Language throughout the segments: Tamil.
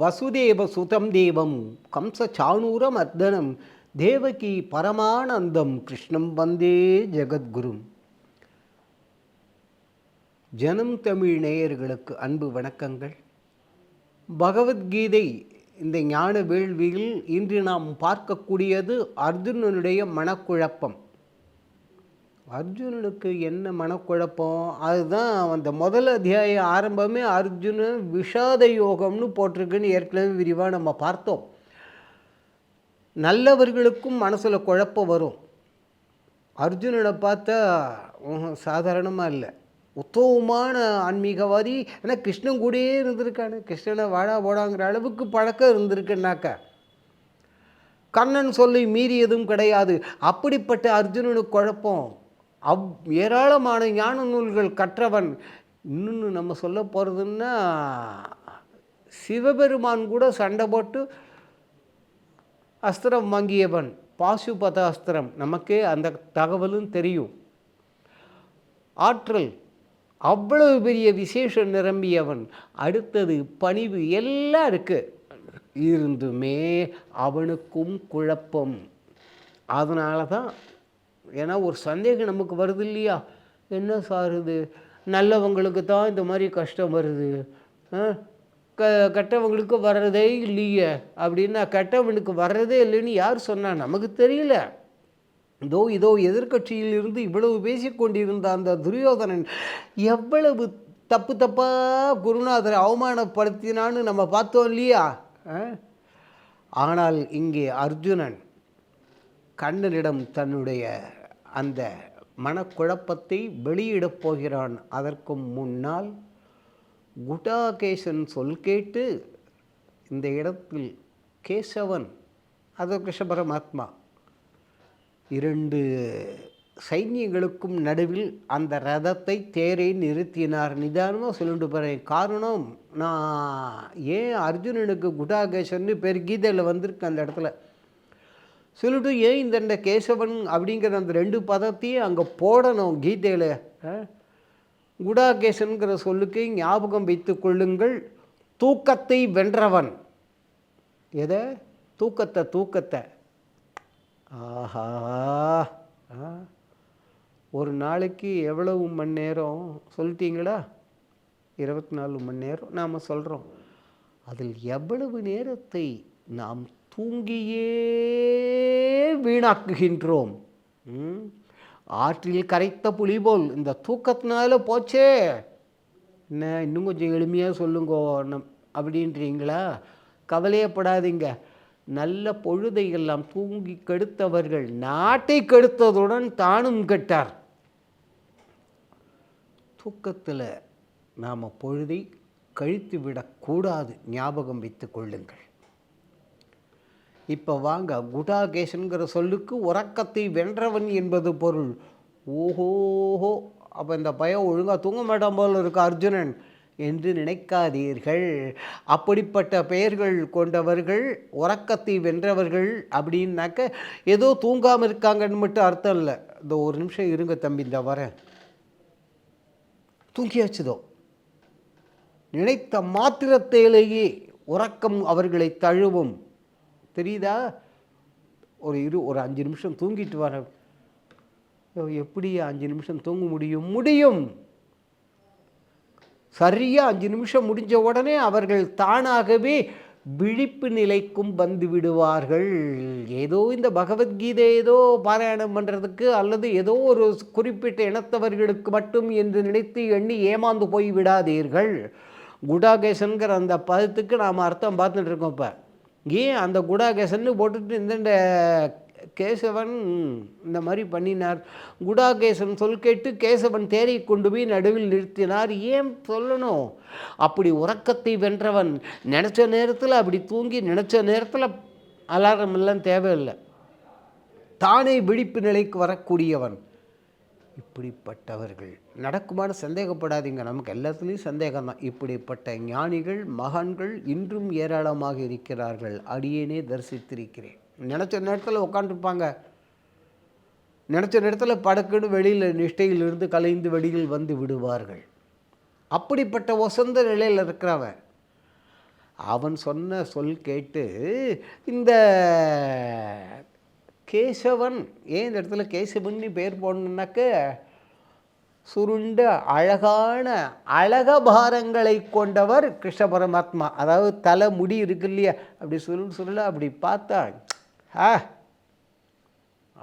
வசுதேவ சுதம் தேவம் கம்ச சாணூர மர்தனம் தேவகி பரமானந்தம் கிருஷ்ணம் வந்தே ஜெகத்குரும் ஜனம் தமிழ் நேயர்களுக்கு அன்பு வணக்கங்கள். பகவத்கீதை இந்த ஞான வேள்வியில் இன்று நாம் பார்க்கக்கூடியது அர்ஜுனனுடைய மனக்குழப்பம். அர்ஜுனனுக்கு என்ன மனக்குழப்பம்? அதுதான் அந்த முதல் அத்தியாய ஆரம்பமே அர்ஜுனன் விஷாத யோகம்னு போட்டிருக்குன்னு ஏற்கனவே விரிவாக நம்ம பார்த்தோம். நல்லவர்களுக்கும் மனசில் குழப்பம் வரும். அர்ஜுனனை பார்த்தா சாதாரணமாக இல்லை. உத்தவமான ஆன்மீகவாதி. ஏன்னா கிருஷ்ணன் கூடயே இருந்திருக்கானு. கிருஷ்ணனை வாடா போடாங்கிற அளவுக்கு பழக்கம் இருந்திருக்குன்னாக்கா கண்ணன் சொல்லி மீறியதும் கிடையாது. அப்படிப்பட்ட அர்ஜுனனுக்கு குழப்பம். அவ் ஏராளமான ஞான நூல்கள் கற்றவன். இன்னொன்று நம்ம சொல்ல போகிறதுன்னா சிவபெருமான் கூட சண்டை போட்டு அஸ்திரம் வாங்கியவன். பாசுபத அஸ்திரம். நமக்கே அந்த தகவலும் தெரியும். ஆற்றல். அவ்வளவு பெரிய விசேஷம் நிரம்பியவன். அடுத்தது பணிவு எல்லாம் இருக்குது இருந்துமே அவனுக்கும் குழப்பம். அதனால தான் ஏன்னா ஒரு சந்தேகம் நமக்கு வருது இல்லையா? என்ன சார் இது? நல்லவங்களுக்கு தான் இந்த மாதிரி கஷ்டம் வருது. ஆ? க கெட்டவங்களுக்கு வர்றதே இல்லையே. அப்படின்னா கெட்டவனுக்கு வர்றதே இல்லைன்னு யார் சொன்னா? நமக்கு தெரியல. இதோ இதோ எதிர்க்கட்சியில் இருந்து இவ்வளவு பேசிக்கொண்டிருந்த அந்த துரியோதனன் எவ்வளவு தப்பு தப்பாக குருநாதரை அவமானப்படுத்தினான்னு நம்ம பார்த்தோம் இல்லையா? ஆ? ஆனால் இங்கே அர்ஜுனன் கண்ணனிடம் தன்னுடைய அந்த மனக்குழப்பத்தை வெளியிடப் போகிறான். அதற்கும் முன்னால் குடாகேசன் சொல் கேட்டு இந்த இடத்தில் கேசவன் அது கிருஷ்ண பரமாத்மா இரண்டு சைன்யங்களுக்கும் நடுவில் அந்த ரதத்தை தேரை நிறுத்தினார். நிதானமாக சொல்லிட்டு போகிறேன் காரணம் நான் ஏன் அர்ஜுனனுக்கு குடாகேசன்னு பேர் கீதையில் வந்திருக்கு அந்த இடத்துல. சொல்லிட்டு ஏன் இந்த இந்த கேசவன் அப்படிங்கிற அந்த ரெண்டு பதத்தையும் அங்கே போடணும் கீதையில். குடாகேசன்கிற சொல்லுக்கு ஞாபகம் வைத்து கொள்ளுங்கள். தூக்கத்தை வென்றவன். எதை? தூக்கத்தை தூக்கத்தை. ஆஹா. ஒரு நாளைக்கு எவ்வளவு மணி நேரம்? சொல்லிட்டீங்களா? இருபத்தி நாலு மணி நேரம் நாம் சொல்கிறோம் அதில் எவ்வளவு நேரத்தை நாம் தூங்கியே வீணாக்குகின்றோம். ம்? ஆற்றில் கரைத்த புலி போல் இந்த தூக்கத்தினால போச்சே. என்ன இன்னும் கொஞ்சம் எளிமையாக சொல்லுங்கோ நம் அப்படின்றீங்களா? கவலையப்படாதீங்க. நல்ல பொழுதை எல்லாம் தூங்கி கெடுத்தவர்கள் நாட்டை கெடுத்ததுடன் தானும் கெட்டார். தூக்கத்தில் நாம் பொழுதை கழித்து விடக்கூடாது ஞாபகம் வைத்து கொள்ளுங்கள். இப்போ வாங்க குடாகேசன்கிற சொல்லுக்கு உறக்கத்தை வென்றவன் என்பது பொருள். ஓஹோஹோ அப்போ இந்த பயம் ஒழுங்காக தூங்க மாட்டான் போல இருக்க அர்ஜுனன். என்று நினைக்காதீர்கள். அப்படிப்பட்ட பெயர்கள் கொண்டவர்கள் உறக்கத்தை வென்றவர்கள் அப்படின்னாக்க ஏதோ தூங்காமல் இருக்காங்கன்னு மட்டும் அர்த்தம் இல்லை. இந்த ஒரு நிமிஷம் இருங்க தம்பி இந்த வரேன். தூங்கியாச்சுதோ நினைத்த மாத்திரத்திலேயே உறக்கம் அவர்களை தழுவும். தெரியுதா? ஒரு இரு ஒரு அஞ்சு நிமிஷம் தூங்கிட்டு வர. எப்படி அஞ்சு நிமிஷம் தூங்க முடியும்? முடியும். சரியாக அஞ்சு நிமிஷம் முடிஞ்ச உடனே அவர்கள் தானாகவே விழிப்பு நிலைக்கும் வந்து விடுவார்கள். ஏதோ இந்த பகவத்கீதை ஏதோ பாராயணம் பண்ணுறதுக்கு அல்லது ஏதோ ஒரு குறிப்பிட்ட இனத்தவர்களுக்கு மட்டும் என்று நினைத்து எண்ணி ஏமாந்து போய் விடாதீர்கள். குடாகேசன்கிற அந்த பதத்துக்கு நாம் அர்த்தம் பார்த்துட்டு இருக்கோம் இப்போ. ஏன் அந்த குடாகேசன்னு போட்டுட்டு இந்த கேசவன் இந்த மாதிரி பண்ணினார். குடாகேசன் சொல் கேட்டு கேசவன் தேரை கொண்டு போய் நடுவில் நிறுத்தினார். ஏன் சொல்லணும்? அப்படி உறக்கத்தை வென்றவன் நினச்ச நேரத்தில் அப்படி தூங்கி நினச்ச நேரத்தில் அலாரம் எல்லாம் தேவையில்லை. தானே விழிப்பு நிலைக்கு வரக்கூடியவன். இப்படிப்பட்டவர்கள். நடக்குமாறு சந்தேகப்படாதீங்க. நமக்கு எல்லாத்துலேயும் சந்தேகம்தான். இப்படிப்பட்ட ஞானிகள் மகான்கள் இன்றும் ஏராளமாக இருக்கிறார்கள். அடியேனே தரிசித்திருக்கிறேன். நினச்ச நேரத்தில் உட்காந்துருப்பாங்க நினச்ச நேரத்தில் படக்குன்னு வெளியில் நிஷ்டையிலிருந்து கலைந்து வெளியில் வந்து விடுவார்கள். அப்படிப்பட்ட வசந்த நிலையில் இருக்கிறவன். அவன் சொன்ன சொல் கேட்டு இந்த கேசவன். ஏன் இந்த இடத்துல கேசவன் பேர் போடணுன்னாக்க சுருண்ட அழகான அழகபாரங்களை கொண்டவர் கிருஷ்ண பரமாத்மா. அதாவது தலை முடி இருக்கு இல்லையா? அப்படி சுருள் சுருள அப்படி பார்த்தா ஆ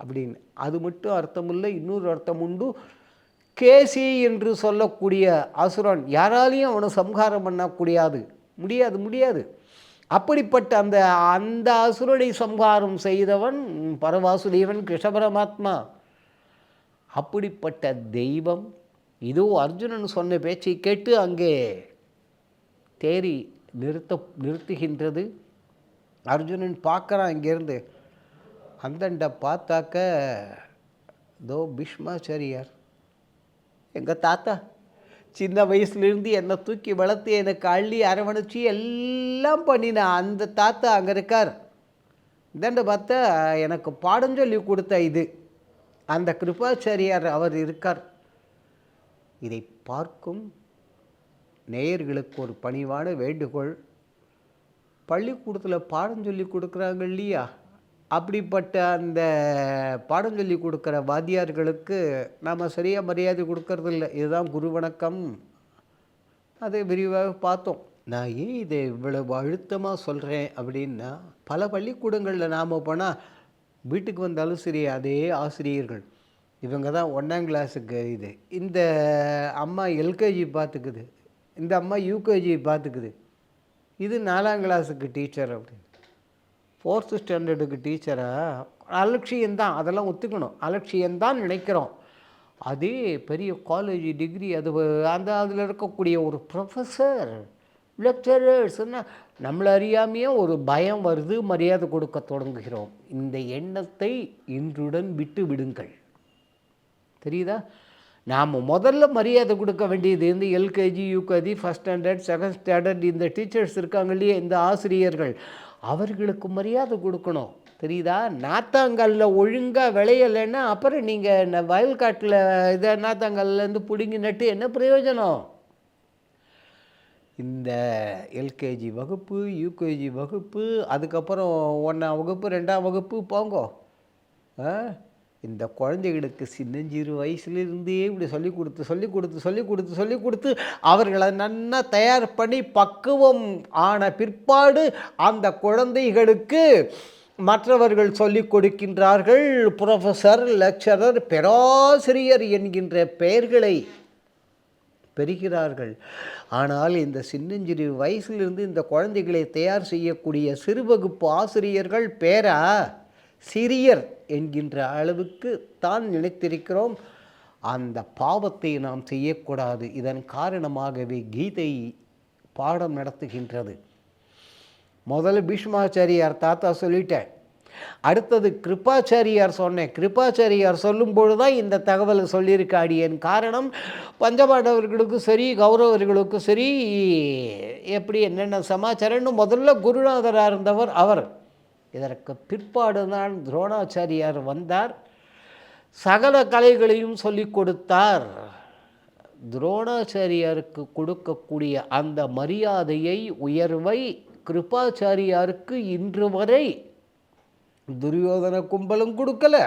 அப்படின்னு. அது மட்டும் அர்த்தமில்லை இன்னொரு அர்த்தம் உண்டு. கேசி என்று சொல்லக்கூடிய அசுரன் யாராலையும் அவனை சம்ஹாரம் பண்ணக்கூடியாது. முடியாது முடியாது. அப்படிப்பட்ட அந்த அந்த அசுரனை சம்ஹாரம் செய்தவன் பரவாசுதேவன் கிருஷ்ண பரமாத்மா அப்படிப்பட்ட தெய்வம் இதோ அர்ஜுனன் சொன்ன பேச்சை கேட்டு அங்கே தேறி நிறுத்த நிறுத்துகின்றது. அர்ஜுனன் பார்க்குறான் இங்கேருந்து. அந்தண்ட பார்த்தாக்க தோ பீஷ்மாச்சாரியார் எங்கள் தாத்தா சின்ன வயசுலேருந்து என்னை தூக்கி வளர்த்து எனக்கு அள்ளி அரவணைச்சி எல்லாம் பண்ணினேன் அந்த தாத்தா அங்கே இருக்கார். இதாண்ட பார்த்தா எனக்கு பாடம் சொல்லி கொடுத்த இது. அந்த கிருபாச்சாரியார் அவர் இருக்கார். இதை பார்க்கும் நேயர்களுக்கு ஒரு பணிவான வேண்டுகோள். பள்ளிக்கூடத்தில் பாடம் சொல்லி கொடுக்குறாங்க இல்லையா? அப்படிப்பட்ட அந்த பாடம் சொல்லி கொடுக்குற வாத்தியார்களுக்கு நாம் சரியாக மரியாதை கொடுக்கறதில்ல. இதுதான் குரு வணக்கம். அதை விரிவாக பார்த்தோம். நான் ஏன் இதை இவ்வளவு அழுத்தமாக சொல்கிறேன் அப்படின்னா பல பள்ளிக்கூடங்களில் நாம் போனால் வீட்டுக்கு வந்தாலும் சரி அதே ஆசிரியர்கள். இவங்க தான் ஒன்றாம் கிளாஸுக்கு இது. இந்த அம்மா எல்கேஜி பார்த்துக்குது. இந்த அம்மா யூகேஜி பார்த்துக்குது. இது நாலாம் கிளாஸுக்கு டீச்சர் அப்படின்னு. ஃபோர்த்து ஸ்டாண்டர்டுக்கு டீச்சரை அலட்சியம்தான் அதெல்லாம் ஒத்துக்கணும். அலட்சியம்தான் நினைக்கிறோம். அதே பெரிய காலேஜ் டிகிரி அது அந்த அதில் இருக்கக்கூடிய ஒரு ப்ரொஃபஸர் லெக்சரர்ஸ்னால் நம்மளை அறியாமையே ஒரு பயம் வருது மரியாதை கொடுக்க தொடங்குகிறோம். இந்த எண்ணத்தை இன்றுடன் விட்டு விடுங்கள். தெரியுதா? நாம் முதல்ல மரியாதை கொடுக்க வேண்டியது இந்த LKG UKG first standard second standard இந்த டீச்சர்ஸ் இருக்காங்க இல்லையா இந்த ஆசிரியர்கள். அவர்களுக்கு மரியாதை கொடுக்கணும். தெரியுதா? நாத்தாங்கல்ல ஒழுங்காக விளையலைன்னா அப்புறம் நீங்கள் வயல்காட்டில் இதை நாத்தாங்கல்லேருந்து பிடுங்கி நட்டு என்ன பிரயோஜனம்? இந்த எல்கேஜி வகுப்பு யூகேஜி வகுப்பு அதுக்கப்புறம் ஒன்றாம் வகுப்பு ரெண்டாம் வகுப்பு போங்கோ. ஆ? இந்த குழந்தைகளுக்கு சின்னஞ்சிறு வயசுலேருந்தே இப்படி சொல்லி கொடுத்து சொல்லி கொடுத்து சொல்லி கொடுத்து சொல்லி கொடுத்து அவர்களை நன்னா தயார் பண்ணி பக்குவம் ஆன பிற்பாடு அந்த குழந்தைகளுக்கு மற்றவர்கள் சொல்லிக் கொடுக்கின்றார்கள். ப்ரொஃபஸர் லெக்சரர் பேராசிரியர் என்கின்ற பெயர்களை பெறுகிறார்கள். ஆனால் இந்த சின்னஞ்சிறு வயசிலிருந்து இந்த குழந்தைகளை தயார் செய்யக்கூடிய சிறுவகுப்பு ஆசிரியர்கள் பேரா? சிறியர் என்கின்ற அளவுக்கு தான் நினைத்திருக்கிறோம். அந்த பாவத்தை நாம் செய்யக்கூடாது. இதன் காரணமாகவே கீதை பாடம் நடத்துகின்றது. முதல்ல பீஷ்மாச்சாரியார் தாத்தா சொல்லிட்டேன் அடுத்தது கிருபாச்சாரியார் சொன்னேன். கிருபாச்சாரியார் சொல்லும்பொழுது தான் இந்த தகவலை சொல்லியிருக்காடி. என் காரணம் பஞ்சபாண்டவர்களுக்கும் சரி கௌரவர்களுக்கும் சரி எப்படி என்னென்ன சமாச்சாரம்னு முதல்ல குருநாதராக இருந்தவர் அவர். இதற்கு பிற்பாடு தான் துரோணாச்சாரியார் வந்தார். சகல கலைகளையும் சொல்லிக் கொடுத்தார். துரோணாச்சாரியாருக்கு கொடுக்கக்கூடிய அந்த மரியாதையை உயர்வை கிருபாச்சாரியாருக்கு இன்று வரை துரியோதன கும்பலும் கொடுக்கல.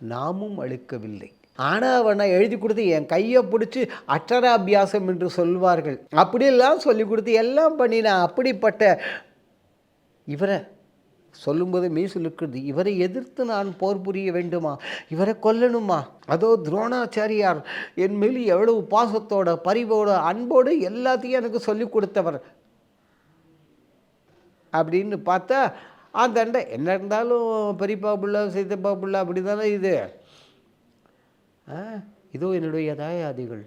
நாமும் அளிக்கவில்லை. ஆனாவனை எழுதி கொடுத்து என் கையை பிடிச்சி அக்ஷராபியாசம் என்று சொல்வார்கள். அப்படியெல்லாம் சொல்லி கொடுத்து எல்லாம் பண்ணினா அப்படிப்பட்ட இவரை சொல்லும்போது மீசல் இருக்கிறது இவரை எதிர்த்து நான் போர் புரிய வேண்டுமா? இவரை கொல்லணுமா? அதோ துரோணாச்சாரியார் என் மேல் எவ்வளவு பாசத்தோட பரிவோட அன்போடு எல்லாத்தையும் எனக்கு சொல்லி கொடுத்தவர். அப்படின்னு பார்த்தா அந்த அண்டை என்ன இருந்தாலும் பெரியப்பா புள்ள சீத்தப்பா புள்ள அப்படி தானே இது? ஆ, இதோ என்னுடைய தாயாதிகள்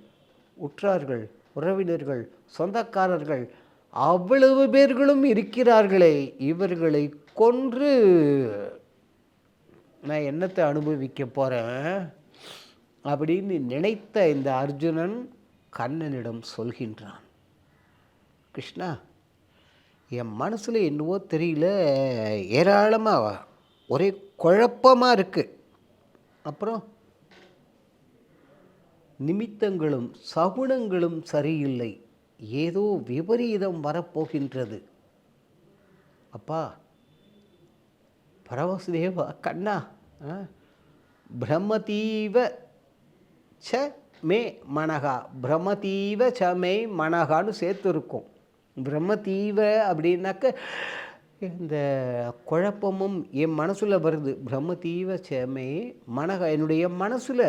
உற்றார்கள் உறவினர்கள் சொந்தக்காரர்கள் அவ்வளவு பேர்களும் இருக்கிறார்களே. இவர்களை கொன்று நான் என்னத்தை அனுபவிக்க போகிறேன் அப்படின்னு நினைத்த இந்த அர்ஜுனன் கண்ணனிடம் சொல்கின்றான். கிருஷ்ணா என் மனசில் என்னவோ தெரியல. ஏராளமாக ஒரே குழப்பமாக இருக்குது அப்புறம் நிமித்தங்களும் சகுனங்களும் சரியில்லை. ஏதோ விபரீதம் வரப்போகின்றது. அப்பா பரவசுதேவா கண்ணா ஆ, பிரம்மதீவ ச மே மனகா பிரம்மதீவ ச மே மனகான்னு சேர்த்துருக்கோம். பிரம்மதீவ அப்படின்னாக்க இந்த குழப்பமும் என் மனசில் வருது. பிரம்மதீவ ச மனக மனகா என்னுடைய மனசில்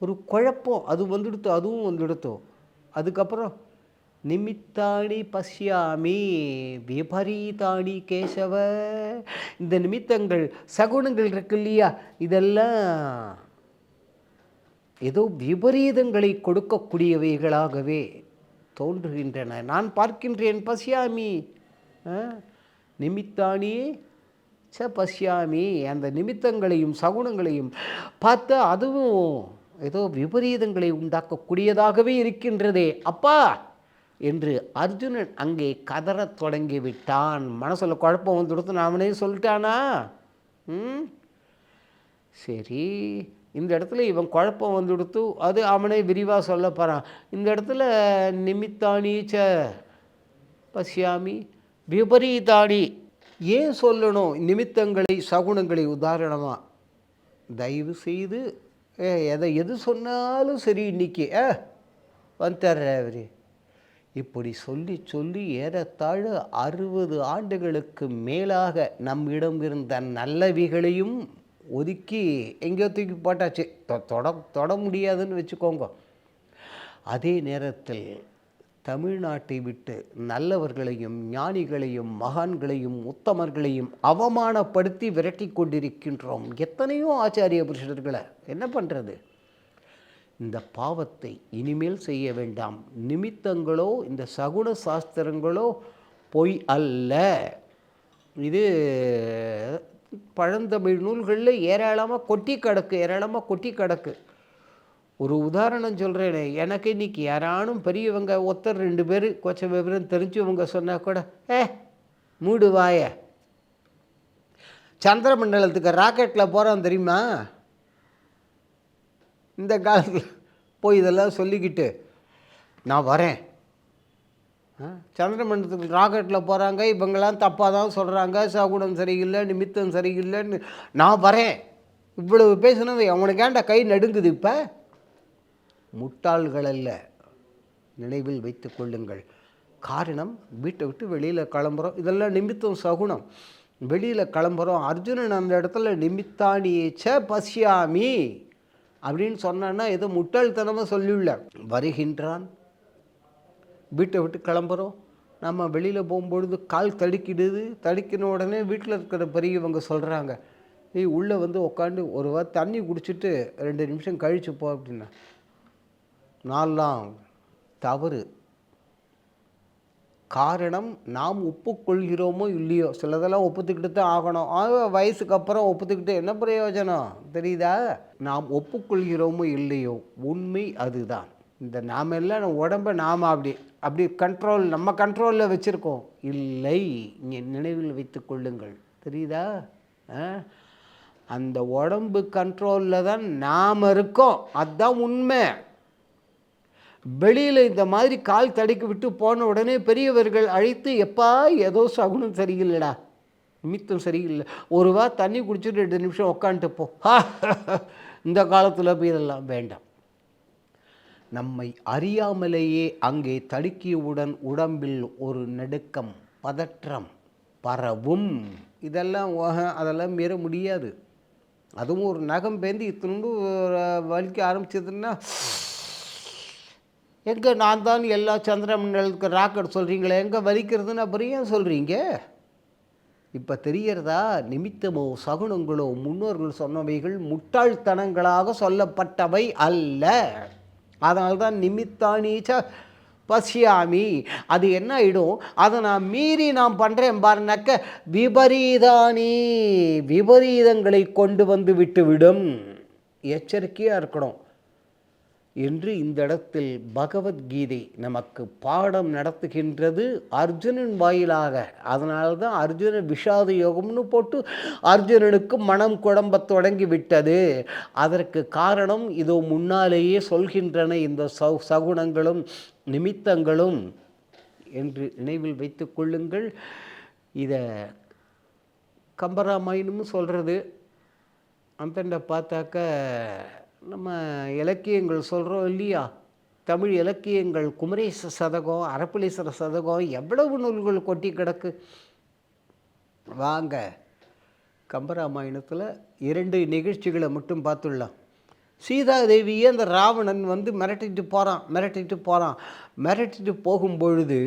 ஒரு குழப்பம் அது வந்துடுத்தோ அதுவும் வந்துடுத்தோ. அதுக்கப்புறம் நிமித்தாணி பசியாமி விபரீதாணி கேசவ. இந்த நிமித்தங்கள் சகுனங்கள் இருக்கு இல்லையா? இதெல்லாம் ஏதோ விபரீதங்களை கொடுக்கக்கூடியவைகளாகவே தோன்றுகின்றன. நான் பார்க்கின்றேன் பசியாமி. ஆ, நிமித்தானி ச பசியாமி. அந்த நிமித்தங்களையும் சகுனங்களையும் பார்த்தா அதுவும் ஏதோ விபரீதங்களை உண்டாக்கக்கூடியதாகவே இருக்கின்றதே. அப்பா! என்று அர்ஜுனன் அங்கே கதறத் தொடங்கி விட்டான் மனசில் குழப்பம் வந்துடுத்து அவனே சொல்லிட்டானா? ம்? சரி இந்த இடத்துல இவன் குழப்பம் வந்துடுத்து அது அவனே விரிவாக சொல்ல போகிறான் இந்த இடத்துல நிமித்தானீச்ச பசியாமி விபரீதானி ஏன் சொல்லணும்? நிமித்தங்களை சகுனங்களை உதாரணமாக தயவு செய்து ஏ எதை எது சொன்னாலும் சரி இன்னைக்கு. வந்து வந்துடுற அவரு. இப்படி சொல்லி சொல்லி ஏறத்தாழ அறுபது ஆண்டுகளுக்கு மேலாக நம்மிடம் இருந்த நல்லவிகளையும் ஒதுக்கி எங்கேயோ தூக்கி போட்டாச்சு. தொ- தொட தொட முடியாதுன்னு வச்சுக்கோங்க. அதே நேரத்தில் தமிழ்நாட்டை விட்டு நல்லவர்களையும் ஞானிகளையும் மகான்களையும் உத்தமர்களையும் அவமானப்படுத்தி விரட்டி கொண்டிருக்கின்றோம். எத்தனையோ ஆச்சாரிய புருஷர்களை என்ன பண்ணுறது இந்த பாவத்தை இனிமேல் செய்ய வேண்டாம். நிமித்தங்களோ இந்த சகுன சாஸ்திரங்களோ பொய் அல்ல. இது பழந்தமிழ் நூல்களில் ஏராளமாக கொட்டி கிடக்கு ஏராளமாக கொட்டி கிடக்கு. ஒரு உதாரணம் சொல்கிறேனே எனக்கு இன்னைக்கு யாரானும் பெரியவங்க ஒருத்தர் ரெண்டு பேர் கொச்ச விவரம் தெரிஞ்சவங்க சொன்னால் கூட ஏ மூடு வாய. சந்திரமண்டலத்துக்கு ராக்கெட்டில் போகிறோம் தெரியுமா? இந்த காலத்தில் போய் இதெல்லாம் சொல்லிக்கிட்டு நான் வரேன். ஆ, சந்திரமண்டலத்துக்கு ராக்கெட்டில் போகிறாங்க இவங்கெல்லாம் தப்பாக தான் சொல்கிறாங்க சகுனம் சரியில்லை நிமித்தம் சரியில்லைன்னு. நான் வரேன். இவ்வளவு பேசினது அவனுக்கு ஏன்டா கை நடுங்குது இப்போ? முட்டாள்கள் அல்ல. நினைவில் வைத்து கொள்ளுங்கள். காரணம் வீட்டை விட்டு வெளியில் கிளம்புறோம். இதெல்லாம் நிமித்தம் சகுனம். வெளியில் கிளம்புறோம். அர்ஜுனன் அந்த இடத்துல நிமித்தானியேச்ச பசியாமி. அப்படின்னு சொன்னான்னா ஏதோ முட்டாள்தனமாக சொல்லியுள்ள. வருகின்றான். வீட்டை விட்டு கிளம்புறோம். நம்ம வெளியில் போகும்பொழுது கால் தடுக்கிடுது. தடுக்கின உடனே வீட்டில் இருக்கிற பெரியவங்க சொல்கிறாங்க நீ உள்ளே வந்து உட்காந்து ஒரு வாரம் தண்ணி குடிச்சிட்டு ரெண்டு நிமிஷம் கழிச்சு போ அப்படின்னா. நான்லாம் தவறு. காரணம் நாம் ஒப்புக்கொள்கிறோமோ இல்லையோ? சிலதெல்லாம் ஒப்புத்துக்கிட்டு தான் ஆகணும். வயசுக்கு அப்புறம் ஒப்புத்துக்கிட்டு என்ன பிரயோஜனம்? தெரியுதா? நாம் ஒப்புக்கொள்கிறோமோ இல்லையோ? உண்மை அதுதான். இந்த நாம் எல்லாம் நம்ம உடம்பை நாம் அப்படி அப்படி கண்ட்ரோல் நம்ம கண்ட்ரோலில் வச்சுருக்கோம். இல்லை இங்கே நினைவில் வைத்து கொள்ளுங்கள். தெரியுதா? ஆ? அந்த உடம்பு கண்ட்ரோலில் தான் நாம் இருக்கோம். அதுதான் உண்மை. வெளியில் இந்த மாதிரி கால் தடைக்கு விட்டு போன உடனே பெரியவர்கள் அழைத்து எப்பா ஏதோ சகுனம் சரியில்லைடா. நிமித்தம் சரியில்லை. ஒரு வா தண்ணி குடிச்சிட்டு ரெண்டு நிமிஷம் உக்காந்துட்டு போ. இந்த காலத்தில் போய் இதெல்லாம் வேண்டாம். நம்மை அறியாமலேயே அங்கே தடுக்கியவுடன் உடம்பில் ஒரு நடுக்கம் பதற்றம் பரவும். இதெல்லாம் அதெல்லாம் மீற முடியாது. அதுவும் ஒரு நகம் பேந்து இத்தினு வலிக்க ஆரம்பிச்சதுன்னா எங்கே நான் தான் எல்லா சந்திரமண்டலத்துக்கு ராக்கெட் சொல்கிறீங்களே எங்கே வலிக்கிறதுன்னு அப்புறம் ஏன் சொல்கிறீங்க இப்போ தெரிகிறதா? நிமித்தமோ சகுனங்களோ முன்னோர்கள் சொன்னவைகள் முட்டாள்தனங்களாக சொல்லப்பட்டவை அல்ல. அதனால்தான் நிமித்தானீச்ச பசியாமி அது என்ன ஆகிடும் அதை நான் மீறி நான் பண்ணுறேன் பாருனாக்க விபரீதானி விபரீதங்களை கொண்டு வந்து விட்டுவிடும். எச்சரிக்கையாக இருக்கணும். என்று இந்த இடத்தில் பகவத்கீதை நமக்கு பாடம் நடத்துகின்றது அர்ஜுனன் வாயிலாக. அதனால தான் அர்ஜுன விஷாத யோகம்னு போட்டு அர்ஜுனனுக்கு மனம் குழம்ப தொடங்கி விட்டது அதற்கு காரணம் இதோ முன்னாலேயே சொல்கின்றன இந்த சௌ சகுணங்களும் நிமித்தங்களும் என்று நினைவில் வைத்து கொள்ளுங்கள். இதை கம்பராமாயணமும் சொல்கிறது அந்தண்ட பார்த்தாக்க நம்ம இலக்கியங்கள் சொல்கிறோம் இல்லையா? தமிழ் இலக்கியங்கள் குமரேச சதகம் அரப்பளீஸ்வர சதகம் எவ்வளவு நூல்கள் கொட்டி கிடக்கு? வாங்க கம்பராமாயணத்தில் இரண்டு நிகழ்ச்சிகளை மட்டும் பார்த்துடலாம். சீதாதேவியை அந்த ராவணன் வந்து மிரட்டிட்டு போகிறான் மிரட்டிட்டு போகிறான் மிரட்டிட்டு போகும்பொழுது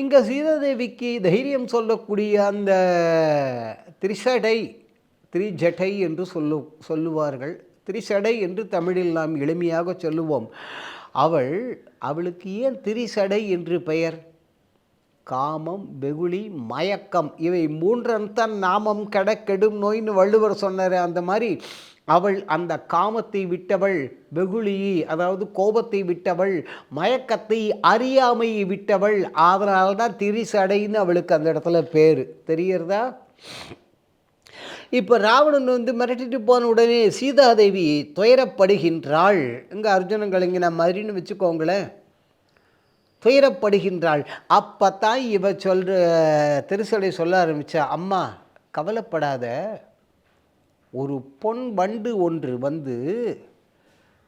இங்கே சீதாதேவிக்கு தைரியம் சொல்லக்கூடிய அந்த திரிசடை திரிஜட்டை என்று சொல்லு சொல்லுவார்கள். திரிசடை என்று தமிழில் நாம் எளிமையாக சொல்லுவோம். அவள் அவளுக்கு ஏன் திரிசடை என்று பெயர்? காமம் வெகுளி மயக்கம் இவை மூன்றன் நாமம் கெட கெடும் நோய்னு வள்ளுவர் சொன்னார். அந்த மாதிரி அவள் அந்த காமத்தை விட்டவள் வெகுளி அதாவது கோபத்தை விட்டவள் மயக்கத்தை அறியாமையை விட்டவள். அதனால்தான் திரிசடைன்னு அவளுக்கு அந்த இடத்துல பேர். தெரியறதா இப்போ ராவணன் வந்து மிரட்டிட்டு போன உடனே சீதாதேவி துயரப்படுகின்றாள். இங்கே அர்ஜுனன் இங்கே நான் மாதிரின்னு வச்சுக்கோங்களேன். துயரப்படுகின்றாள். அப்போ தான் இவ சொல்கிற திருசலை சொல்ல ஆரம்பித்தா அம்மா கவலைப்படாத. ஒரு பொன் வண்டு ஒன்று வந்து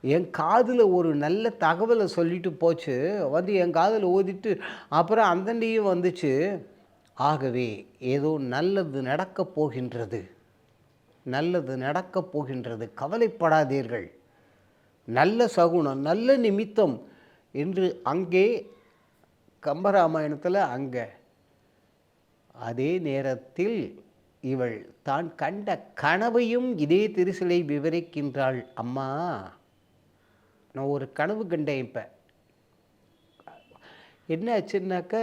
என் காதில் ஒரு நல்ல தகவலை சொல்லிட்டு போச்சு. வந்து என் காதில் ஓதிட்டு அப்புறம் அந்தண்டையும் வந்துச்சு. ஆகவே ஏதோ நல்லது நடக்கப் போகின்றது. நல்லது நடக்கப் போகின்றது. கவலைப்படாதீர்கள். நல்ல சகுனம் நல்ல நிமித்தம் என்று அங்கே கம்பராமாயணத்தில் அங்கே. அதே நேரத்தில் இவள் தான் கண்ட கனவையும் இதே திருசிலை விவரிக்கின்றாள். அம்மா நான் ஒரு கனவு கண்டேன் இப்போ. என்ன ஆச்சுன்னாக்க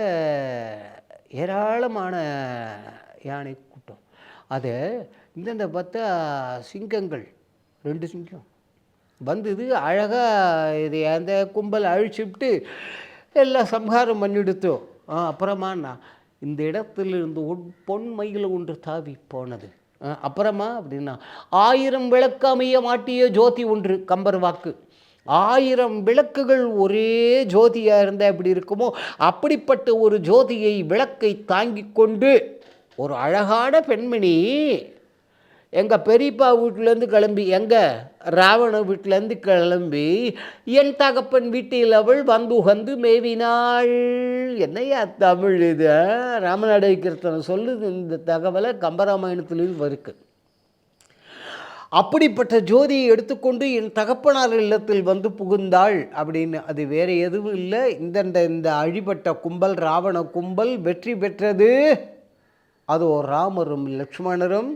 ஏராளமான யானை கூட்டம். அதை இந்தந்த பார்த்தா சிங்கங்கள் ரெண்டு சிங்கம். வந்தது அழகாக இது அந்த கும்பல் அழிச்சுட்டு எல்லாம் சம்ஹாரம் பண்ணிடுத்தோம் ஆ அப்புறமா நான் இந்த இடத்திலிருந்து பொன் மயில் ஒன்று தாவி போனது. அப்புறமா அப்படின்னா ஆயிரம் விளக்கு அமைய மாட்டிய ஜோதி ஒன்று கம்பர் வாக்கு. ஆயிரம் விளக்குகள் ஒரே ஜோதியாக இருந்தால் எப்படி இருக்குமோ அப்படிப்பட்ட ஒரு ஜோதியை விளக்கை தாங்கி கொண்டு ஒரு அழகான பெண்மணி எங்கள் பெரியப்பா வீட்டிலேருந்து கிளம்பி எங்கள் ராவண வீட்டிலேருந்து கிளம்பி என் தகப்பன் வீட்டில் அவள் வந்து உகந்து மேவினாள். என்னையா தமிழ் இது ஆ? ராமநாட சொல்லுது இந்த தகவலை கம்பராமாயணத்திலும் இருக்கு அப்படிப்பட்ட ஜோதியை எடுத்துக்கொண்டு என் தகப்பனார் இல்லத்தில் வந்து புகுந்தாள் அப்படின்னு. அது வேறு எதுவும் இல்லை. இந்தந்த இந்த அழிபட்ட கும்பல் ராவண கும்பல் வெற்றி பெற்றது. அதோ ராமரும் லக்ஷ்மணரும்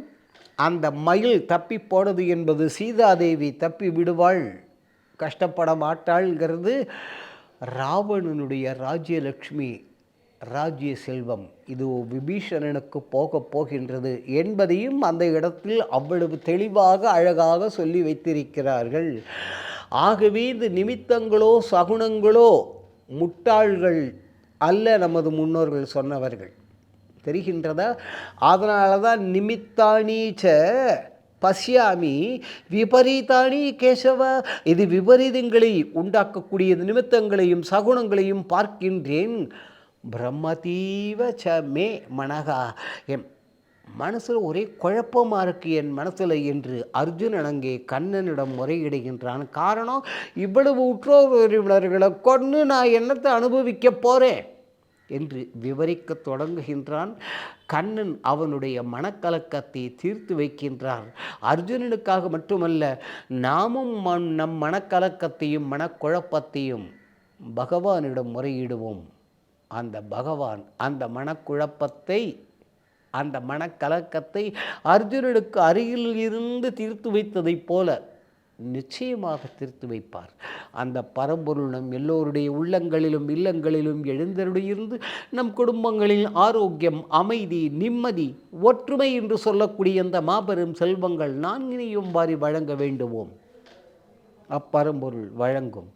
அந்த மயில் தப்பி போனது என்பது சீதாதேவி தப்பி விடுவாள். கஷ்டப்பட மாட்டாள்ங்கிறது ராவணனுடைய ராஜ்யலக்ஷ்மி ராஜ்ய செல்வம். இது விபீஷணனுக்கு போக போகின்றது என்பதையும் அந்த இடத்தில் அவ்வளவு தெளிவாக அழகாக சொல்லி வைத்திருக்கிறார்கள். ஆகவே இது நிமித்தங்களோ சகுனங்களோ முட்டாள்கள் அல்ல நமது முன்னோர்கள் சொன்னவர்கள். தெரிகின்றதா? அதனால தான் நிமித்தானீச்ச பசியாமி விபரீதானி கேசவ. இது விபரீதங்களை உண்டாக்கக்கூடிய நிமித்தங்களையும் சகுணங்களையும் பார்க்கின்றேன். பிரம்மதீவ ச மே மனகா என் மனசில் ஒரே குழப்பமாக இருக்குது என் மனசில் என்று அர்ஜுனன் அங்கே கண்ணனிடம் முறையிடுகின்றான். காரணம் இவ்வளவு உற்றோர் உறவினர்களை கொண்டு நான் என்னத்தை அனுபவிக்க போகிறேன் என்று விவரிக்கத் தொடங்குகின்றான். கண்ணன் அவனுடைய மனக்கலக்கத்தை தீர்த்து வைக்கின்றார். அர்ஜுனனுக்காக மட்டுமல்ல நாமும் நம் மனக்கலக்கத்தையும் மனக்குழப்பத்தையும் பகவானிடம் முறையிடுவோம். அந்த பகவான் அந்த மனக்குழப்பத்தை அந்த மனக்கலக்கத்தை அர்ஜுனனுக்கு அருகில் இருந்து தீர்த்து வைத்ததைப் போல நிச்சயமாக திருத்து வைப்பார். அந்த பரம்பொருள் நம் எல்லோருடைய உள்ளங்களிலும் இல்லங்களிலும் எழுந்தருடையிருந்து நம் குடும்பங்களில் ஆரோக்கியம் அமைதி நிம்மதி ஒற்றுமை என்று சொல்லக்கூடிய அந்த மாபெரும் செல்வங்கள் நான்கினையும் வாரி வழங்க வேண்டுவோம். அப்பரம்பொருள் வழங்கும்.